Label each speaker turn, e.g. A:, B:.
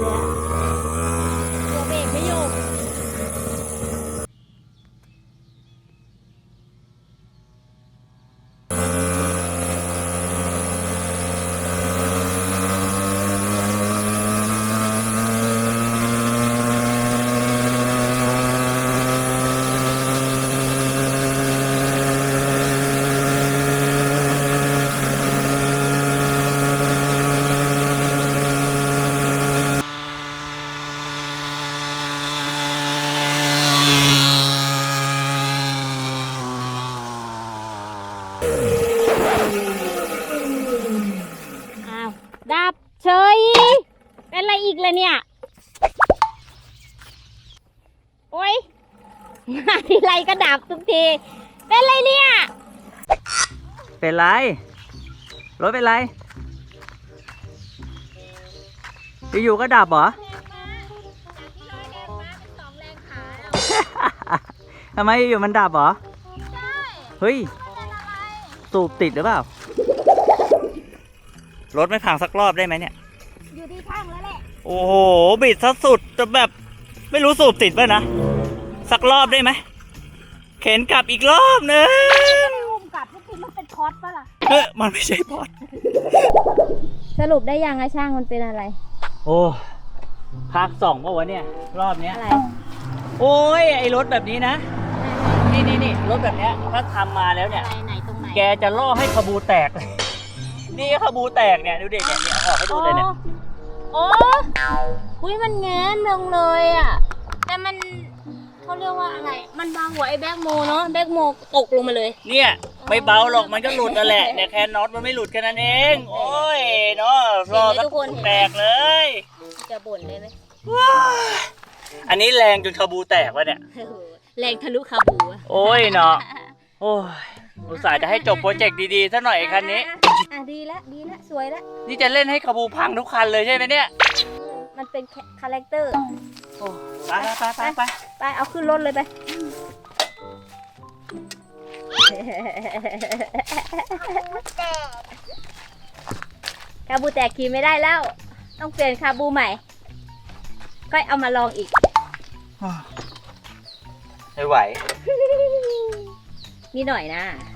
A: เลยอะตัวเบรกไม่อยู่ อ้าว ดับ เฉย เป็นอะไรอีกเลยเนี่ย โอ๊ยมาทีไรก็ดับทุกที เป็นอะไรเนี่ย
B: เป็นไร รถเป็นไร อยู่ๆก็ดับเหรอ ทำไมอยู่ๆมันดับเหรอ เฮ้ย สูบติดหรือเปล่า รถไม่พังสักรอบได้ไหมเนี่ย
A: อยู่ที่ข้างแล้วแหละ
B: โอ้โห บิดซะสุดจะแบบ ไม่รู้สูบติดป่ะนะ สักรอบได้ไหม เข็นกลับอีกรอบนึง
A: มุมกลับทุกทีมันเป็นคอร์สปะล่ะ
B: เฮ้ยมันไม่ใช่พอด
A: สรุปได้ยังไงช่างมันเป็นอะไร
B: โอ้พักสองป่าวะเนี่ย รอบเนี้ย
A: อะไร
B: โอ้ย ไอรถแบบนี้นะ นี่นี่นี่รถแบบเนี้ยถ้าทำมาแล้วเนี่ย
A: อะไรไหนตรงไหน
B: แกจะล่อให้ขบูแตก นี่ขบูแตกเนี่ยดูเด็กเนี่ยเนี่ยเอาออกให้ดูเลยเนี่ย
A: โอ้อุ้ยมันแง้มลงเลยอะ แต่มันเขาเรียกว่าอะไร มันบางหัวไอ้แบกโมเนาะ แบกโมตกลงมาเลย
B: เนี่ยไม่เบาหรอกมันก็หลุดนั่นแหละเนี่ยแค่น็อตมันไม่หลุดแค่นั้นเอง โอ้ยเนาะรอ
A: เห็นไหมทุกคนเห็นไหม
B: แตกเลย
A: จะบ่นได้ไหม
B: ว้ายอันนี้แรงจนขบูแตกวะเนี่ย
A: โอ้โหแรงทะลุคาบูอะ
B: โอ้ยเนาะ โอ้ยอุตส่าห์จะให้จบโปรเจกต์ดีๆซะหน่อยไอ้คันนี้
A: อะดีแล้วดีแล้วสวยแล้ว
B: นี่จะเล่นให้ขบูพังทุกคันเลยใช่ไหมเนี่ย
A: มันเป็นคาแรคเตอร์
B: โอ้ไปไปไปไป
A: ไปเอาขึ้นรถเลยไปคาบูแตกขี่ไม่ได้แล้ว ต้องเปลี่ยนคาบูใหม่ ก็เอามาลองอีก
B: ไม่ไหว
A: นี่หน่อยนะ
B: โ